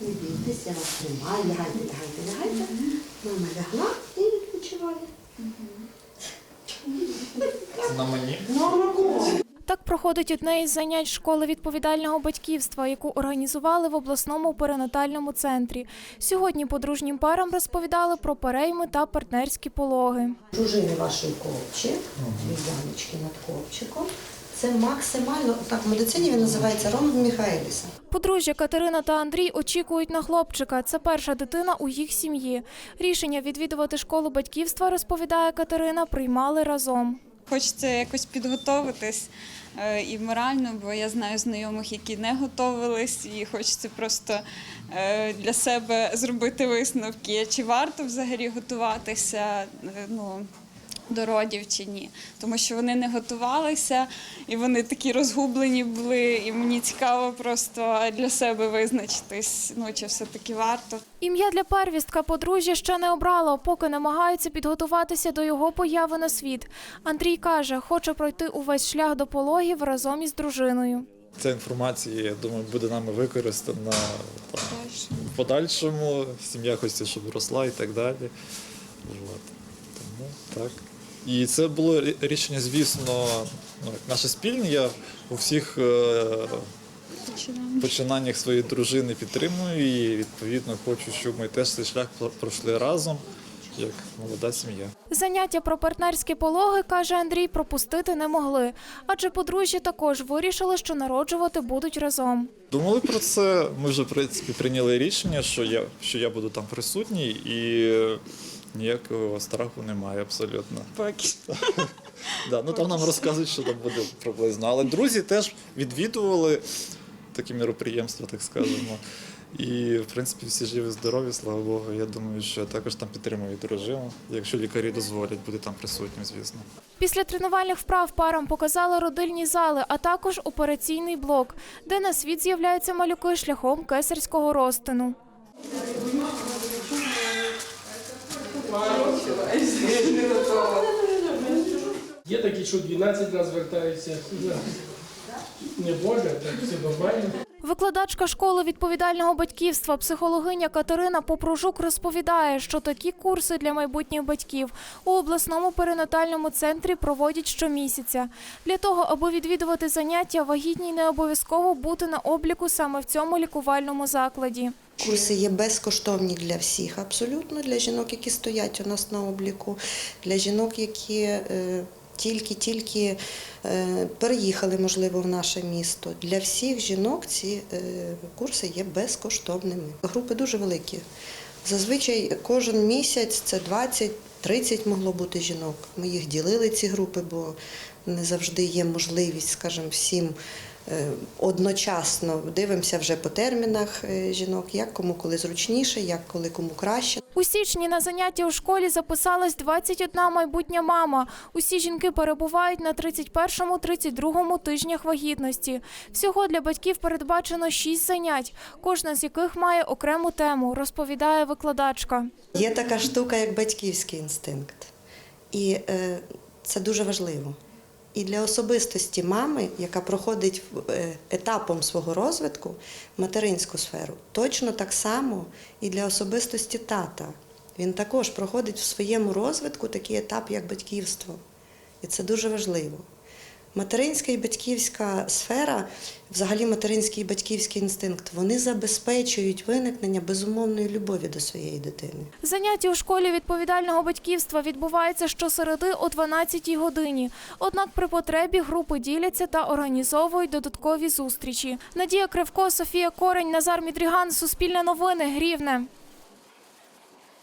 Не бійтесь, я вас тримаю, лягайте, лягайте, лягайте. Мама лягла і відпочиває. На мені. Так проходить одне із занять школи відповідального батьківства, яку організували в обласному перинатальному центрі. Сьогодні подружнім парам розповідали про перейми та партнерські пологи. Дружини вашої ковчик, дві ямочки над ковчиком. Це максимально, так в медицині він називається ромб Міхаеліса. Подружжя Катерина та Андрій очікують на хлопчика. Це перша дитина у їх сім'ї. Рішення відвідувати школу батьківства, розповідає Катерина, приймали разом. Хочеться якось підготовитись е, і морально, бо я знаю знайомих, які не готовились, і хочеться просто е, для себе зробити висновки, чи варто взагалі готуватися е, ну, до родів чи ні. Тому що вони не готувалися, і вони такі розгублені були, і мені цікаво просто для себе визначитись, ну чи все-таки варто. Ім'я для первістка подружжя ще не обрало, поки намагаються підготуватися до його появи на світ. Андрій каже, хоче пройти увесь шлях до пологів разом із дружиною. Ця інформація, я думаю, буде нами використана там, в подальшому. Сім'я хочеться, щоб росла і так далі. От. Тому так. І це було рішення, звісно, ну, наше спільне. Я у всіх е, Починаємо. починаннях своєї дружини підтримую і відповідно хочу, щоб ми теж цей шлях пройшли разом, як молода сім'я. Заняття про партнерські пологи, каже Андрій, пропустити не могли, адже подружжя також вирішили, що народжувати будуть разом. Думали про це. Ми вже в принципі прийняли рішення, що я що я буду там присутній, і ніякого страху немає абсолютно. Поки. Да, ну там нам розказують, що там буде приблизно. Але друзі теж відвідували такі міроприємства, так скажемо. І в принципі всі живі, здорові, слава Богу. Я думаю, що я також там підтримую дружину, якщо лікарі дозволять бути там присутнім, звісно. Після тренувальних вправ парам показали родильні зали, а також операційний блок, де на світ з'являються малюки шляхом кесарського розтину. Є такі, що 12 нас звертаються. Не Боже, так все нормально. Викладачка школи відповідального батьківства, психологиня Катерина Попружук розповідає, що такі курси для майбутніх батьків у обласному перинатальному центрі проводять щомісяця. Для того, аби відвідувати заняття, вагітній не обов'язково бути на обліку саме в цьому лікувальному закладі. Курси є безкоштовні для всіх, абсолютно для жінок, які стоять у нас на обліку, для жінок, які е, тільки-тільки е, переїхали, можливо, в наше місто. Для всіх жінок ці е, курси є безкоштовними. Групи дуже великі. Зазвичай кожен місяць це 20-30 могло бути жінок. Ми їх ділили, ці групи, бо не завжди є можливість, скажімо, всім е, одночасно дивимося вже по термінах е, жінок, як кому коли зручніше, як коли кому краще. У січні на заняття у школі записалась 21 майбутня мама. Усі жінки перебувають на 31-32 тижнях вагітності. Всього для батьків передбачено 6 занять, кожна з яких має окрему тему, розповідає викладачка. Є така штука, як батьківський інстинкт. І е, це дуже важливо. І для особистості мами, яка проходить е, етапом свого розвитку материнську сферу, точно так само і для особистості тата. Він також проходить в своєму розвитку такий етап, як батьківство. І це дуже важливо. Материнська і батьківська сфера, взагалі материнський і батьківський інстинкт, вони забезпечують виникнення безумовної любові до своєї дитини. Заняття у школі відповідального батьківства відбувається щосереди о 12-й годині. Однак при потребі групи діляться та організовують додаткові зустрічі. Надія Кривко, Софія Корень, Назар Мідріган, Суспільне новини, Грівне.